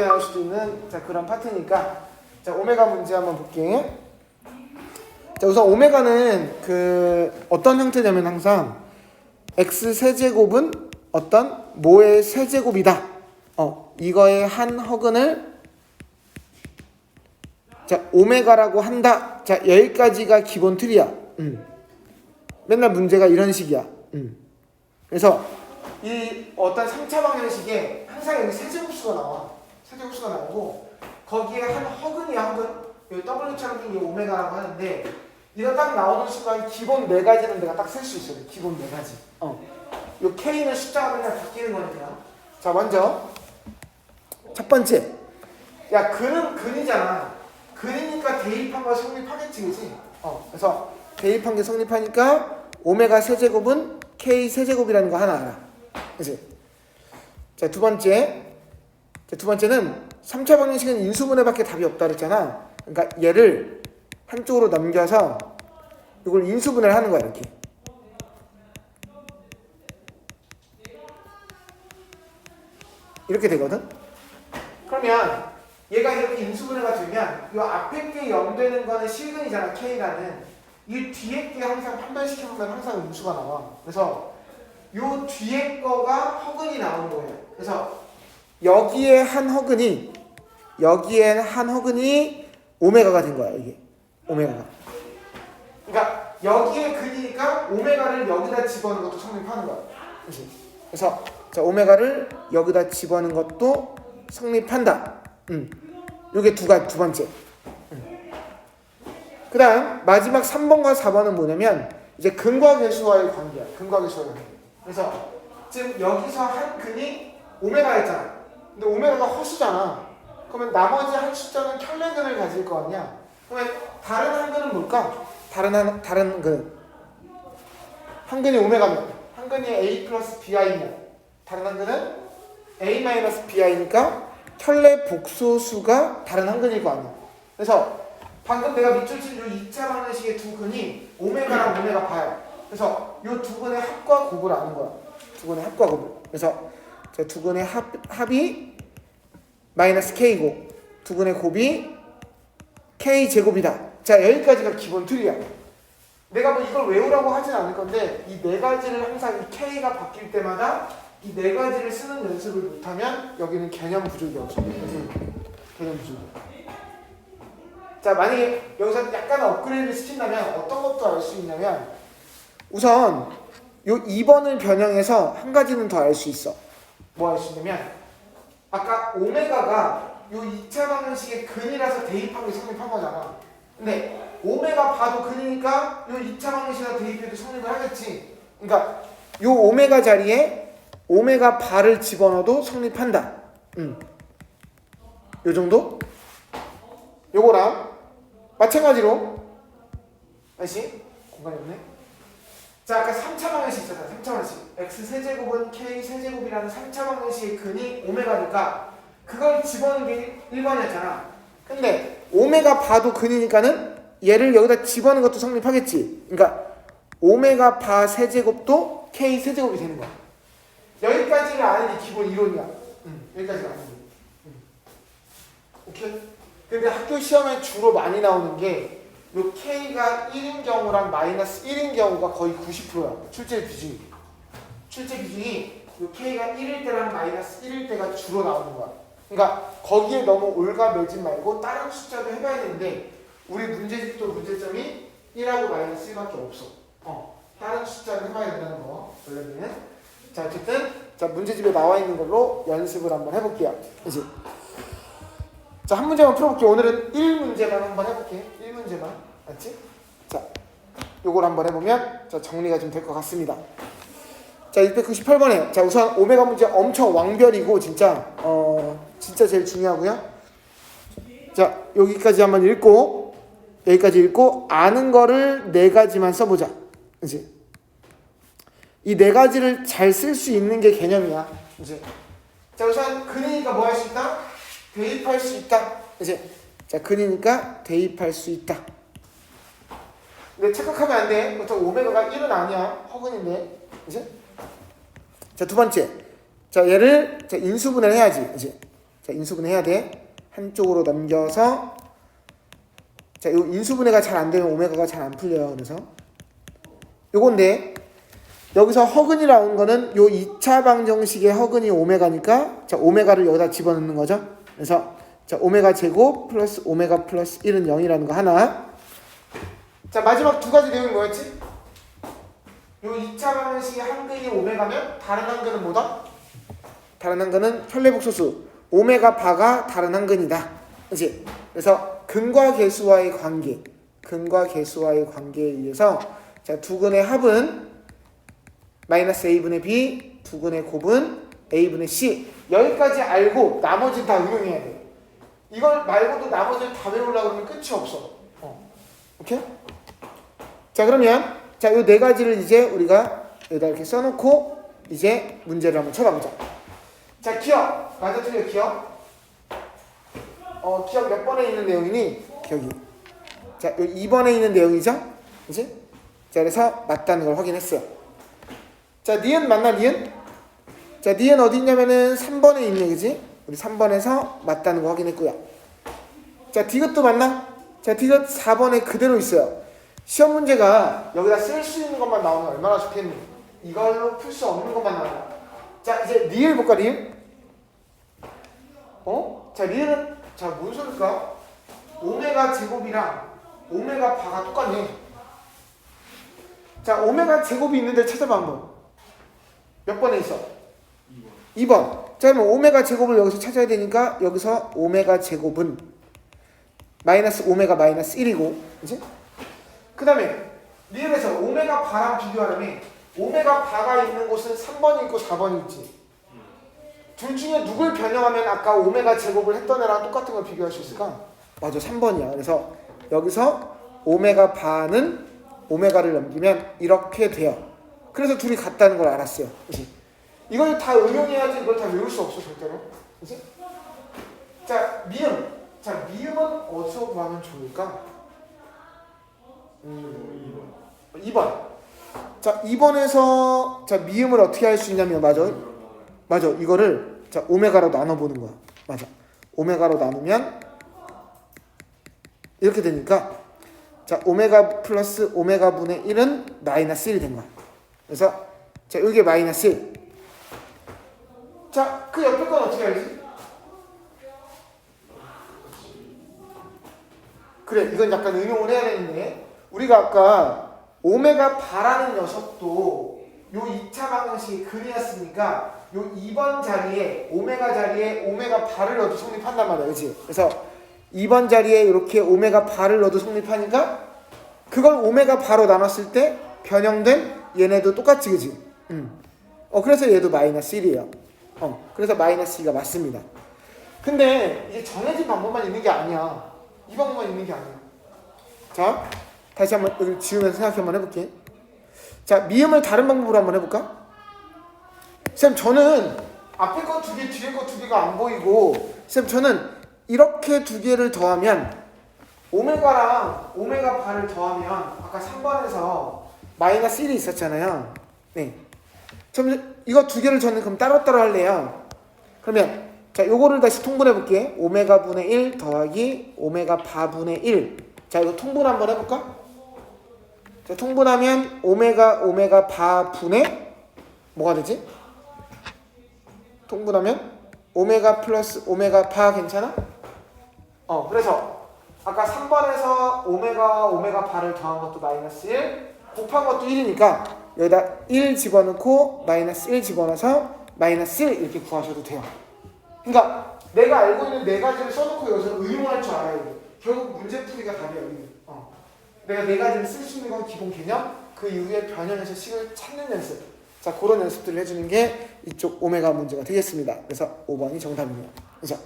어렵게 나올 수도 있는 자 그런 파트니까 자 오메가 문제 한번 볼게. 자 우선 오메가는 그 어떤 형태냐면 항상 x 세제곱은 어떤 모의 세제곱이다. 어 이거의 한 허근을 자 오메가라고 한다. 자 여기까지가 기본 틀이야. 음. 맨날 문제가 이런 식이야. 음. 그래서 이 어떤 3차 방정식에 항상 여기 세제곱수가 나와. 세제곱수가 나오고 거기에 한 허근이야 허근. 여기 W처럼 생긴 게 오메가라고 하는데 이거 딱 나오는 순간 기본 네 가지는 내가 딱 쓸 수 있어요. 기본 네 가지. 어. 요 K는 숫자가 맨날 바뀌는 거니까. 자 먼저 첫 번째. 야 근은 근이잖아. 근이니까 대입한 거 성립하겠지 그지? 어. 그래서 대입한 게 성립하니까 오메가 세제곱은 K 세제곱이라는 거 하나 알아. 그지? 자, 두 번째. 자, 두 번째는 3차 방정식은 인수분해밖에 답이 없다 그랬잖아. 그러니까 얘를 한쪽으로 넘겨서 이걸 인수분해를 하는 거야, 이렇게. 이렇게 되거든? 그러면 얘가 이렇게 인수분해가 되면 이 앞에 게 0 되는 거는 실근이잖아, K라는. 이 뒤에 게 항상 판별시켜보면 항상 음수가 나와. 그래서 요 뒤에 거가 허근이 나오는 거예요. 그래서 여기에 한 허근이 여기에 한 허근이 오메가가 된 거야 이게 오메가가. 그러니까 여기에 근이니까 오메가를 여기다 집어넣는 것도 성립하는 거야. 그래서 자 오메가를 여기다 집어넣는 것도 성립한다. 음. 요게 두 가지 두 번째. 그 다음 마지막 3번과 4번은 뭐냐면 이제 근과 계수와의 관계야. 근과 계수와의 관계. 그래서 지금 여기서 한 근이 오메가였잖아. 근데 오메가가 허수잖아. 그러면 나머지 한 숫자는 켤레근을 가질 거 아니야. 그러면 다른 한 근은 뭘까? 다른 한 다른 근. 한 근이 오메가면 한 근이 a 플러스 bi면 다른 한 근은 a 마이너스 bi니까 켤레 복소수가 다른 한 근일 거 아니야. 그래서 방금 내가 밑줄 친요 2차 방정식의 두 근이 오메가랑 오메가 바야. 그래서 요 두 근의 합과 곱을 아는 거야. 두 근의 합과 곱을. 그래서 자, 두 근의 합, 합이 마이너스 k고 두 근의 곱이 k 제곱이다. 자 여기까지가 기본 틀이야. 내가 뭐 이걸 외우라고 하진 않을 건데 이 네 가지를 항상 이 k가 바뀔 때마다 이 네 가지를 쓰는 연습을 못하면 여기는 개념 부족이 없어. 개념 부족. 자 만약에 여기서 약간 업그레이드 시킨다면 어떤 것도 알 수 있냐면 우선 요 2번을 변형해서 한 가지는 더 알 수 있어. 뭐 있냐면 아까 오메가가 요 2차 방정식의 근이라서 대입한 게 성립한 거잖아. 근데 오메가 바도 근이니까 요 2차 방정식에 대입해도 성립을 하겠지. 그러니까 요 오메가 자리에 오메가 바를 집어넣어도 성립한다. 음. 요 정도? 요거랑 마찬가지로 다시 공간이 없네. 자, 아까 3차 방정식 있었잖아. 3차 방정식. x 세제곱은 k 세제곱이라는 3차 방정식의 근이 오메가니까 그걸 집어넣는 게 1번이었잖아. 근데 오메가 바도 근이니까는 얘를 여기다 집어넣는 것도 성립하겠지. 그러니까 오메가 바 세제곱도 k 세제곱이 되는 거야. 여기까지를 아는 게 기본 이론이야. 응, 여기까지가 아는 게. 응. 오케이? 근데 학교 시험에 주로 많이 나오는 게 요 K가 1인 경우랑 마이너스 1인 경우가 거의 90%야. 출제 비중이. 출제 비중이 요 K가 1일 때랑 마이너스 1일 때가 주로 나오는 거야. 그러니까 거기에 너무 올가 매지 말고 다른 숫자도 해봐야 되는데 우리 문제집도 문제점이 1하고 마이너스 1밖에 없어. 어. 다른 숫자를 해봐야 된다는 거. 원래는. 자 어쨌든 자 문제집에 나와 있는 걸로 연습을 한번 해볼게요. 그지? 자, 한 문제만 풀어볼게요. 오늘은 1문제만 한번 해볼게요. 1문제만. 맞지? 자, 요걸 한번 해보면 자, 정리가 좀 될 것 같습니다. 자, 698번에 자, 우선 오메가 문제 엄청 왕별이고 진짜 어, 진짜 제일 중요하고요. 자, 여기까지 한번 읽고 여기까지 읽고 아는 거를 네 가지만 써 보자. 그지? 이 네 가지를 잘 쓸 수 있는 게 개념이야. 이제 자, 우선 근이니까 뭐 할 수 있다? 대입할 수 있다. 이제 자 근이니까 대입할 수 있다. 근데 착각하면 안 돼. 보통 오메가가 1은 아니야. 허근인데. 이제 자두 번째. 자 얘를 자 인수분해를 해야지. 이제 자, 인수분해 해야 돼. 한쪽으로 넘겨서 자, 요 인수분해가 잘 안 되면 오메가가 잘 안 풀려요. 그래서 요건데 여기서 허근이 나온 거는 요 2차 방정식의 허근이 오메가니까 자, 오메가를 여기다 집어넣는 거죠. 그래서 자, 오메가 제곱 플러스 오메가 플러스 1은 0이라는 거 하나. 자, 마지막 두 가지 내용이 뭐였지? 요 2차 방정식의 한 근이 오메가면 다른 한 근은 뭐다? 다른 한 근은 편례복소수 오메가 바가 다른 한 근이다. 그지? 그래서 근과 계수와의 관계, 근과 계수와의 관계에 의해서 자, 두 근의 합은 마이너스 a분의 b, 두 근의 곱은 a분의 c. 여기까지 알고 나머지 다 응용해야 돼. 이걸 말고도 나머지를 다 외우려고 그러면 끝이 없어. 어. 오케이? 자, 그러면 자, 요 네 가지를 이제 우리가 여기다 이렇게 써놓고 이제 문제를 한번 쳐다보자. 자, 기억. 맞아, 틀려, 기억. 어, 기억 몇 번에 있는 내용이니? 기억이. 자, 요 2번에 있는 내용이죠? 그지? 자, 그래서 맞다는 걸 확인했어요. 자, 니은 맞나, 니은? 자, 니은 어디 있냐면은 3번에 있네, 그지? 우리 3번에서 맞다는 거 확인했고요. 자, 디귿도 맞나? 자, 디귿 4번에 그대로 있어요. 시험 문제가 여기다 쓸 수 있는 것만 나오면 얼마나 좋겠니? 이걸로 풀 수 없는 것만 나온다. 자, 이제 리을 볼까, 리을? 어? 자, 리을은, 자, 뭔 소리일까? 오메가 제곱이랑 오메가 바가 똑같네. 자, 오메가 제곱이 있는데 찾아봐, 한번. 몇 번에 있어? 2번. 2번. 자, 그러면 오메가 제곱을 여기서 찾아야 되니까 여기서 오메가 제곱은 마이너스 오메가 마이너스 1이고, 그지? 그 다음에 리을에서 오메가 바랑 비교하려면 오메가 바가 있는 곳은 3번이 있고 4번이 있지. 둘 중에 누굴 변형하면 아까 오메가 제곱을 했던 애랑 똑같은 걸 비교할 수 있을까? 맞아, 3번이야. 그래서 여기서 오메가 바는 오메가를 넘기면 이렇게 돼요. 그래서 둘이 같다는 걸 알았어요. 그치? 이걸 다 응용해야지 이걸 다 외울 수 없어, 절대로. 그치? 자, 미음. 자, 미음은 어디서 구하면 좋을까? 음, 2번. 자, 2번에서 자, 미음을 어떻게 할 수 있냐면 맞아. 맞아. 이거를 자, 오메가로 나눠 보는 거야. 맞아. 오메가로 나누면 이렇게 되니까 자, 오메가 플러스 오메가 분의 1은 마이너스 1이 된 거야. 그래서 자, 이게 마이너스 1. 자, 그 옆에 건 어떻게 알지? 그래, 이건 약간 응용을 해야 되는데 우리가 아까 오메가 바라는 녀석도 요 2차 방정식이 근이었으니까 요 2번 자리에 오메가 자리에 오메가 바를 넣어도 성립한단 말이야. 그치? 그래서 2번 자리에 이렇게 오메가 바를 넣어도 성립하니까 그걸 오메가 바로 나눴을 때 변형된 얘네도 똑같지 그치? 음. 어 그래서 얘도 마이너스 1이에요. 어 그래서 마이너스 2가 맞습니다. 근데 이게 정해진 방법만 있는 게 아니야. 이 방법만 있는 게 아니야. 자 다시 한번 여기 지우면서 생각 한번 해볼게. 자, 미음을 다른 방법으로 한번 해볼까? 쌤, 저는 앞에 거 두 개, 뒤에 거 두 개가 안 보이고, 쌤, 저는 이렇게 두 개를 더하면, 오메가랑 오메가 바를 더하면, 아까 3번에서 마이너스 1이 있었잖아요. 네. 좀 이거 두 개를 저는 그럼 따로따로 할래요. 그러면, 자, 요거를 다시 통분해 볼게. 오메가 분의 1 더하기 오메가 바 분의 1. 자, 이거 통분 한번 해볼까? 자, 통분하면 오메가 오메가 바 분의 뭐가 되지? 통분하면 오메가 플러스 오메가 바 괜찮아? 어 그래서 아까 3번에서 오메가 오메가 바를 더한 것도 마이너스 1 곱한 것도 1이니까 여기다 1 집어넣고 마이너스 1 집어넣어서 마이너스 1 이렇게 구하셔도 돼요 그러니까 내가 알고 있는 네 가지를 써놓고 여기서 응용할 줄 알아야 돼 결국 문제 풀이가 답이야. 내가 네 가지를 쓸 수 있는 건 기본 개념, 그 이후에 변형해서 식을 찾는 연습. 자, 그런 연습들을 해주는 게 이쪽 오메가 문제가 되겠습니다. 그래서 5번이 정답입니다. 그죠?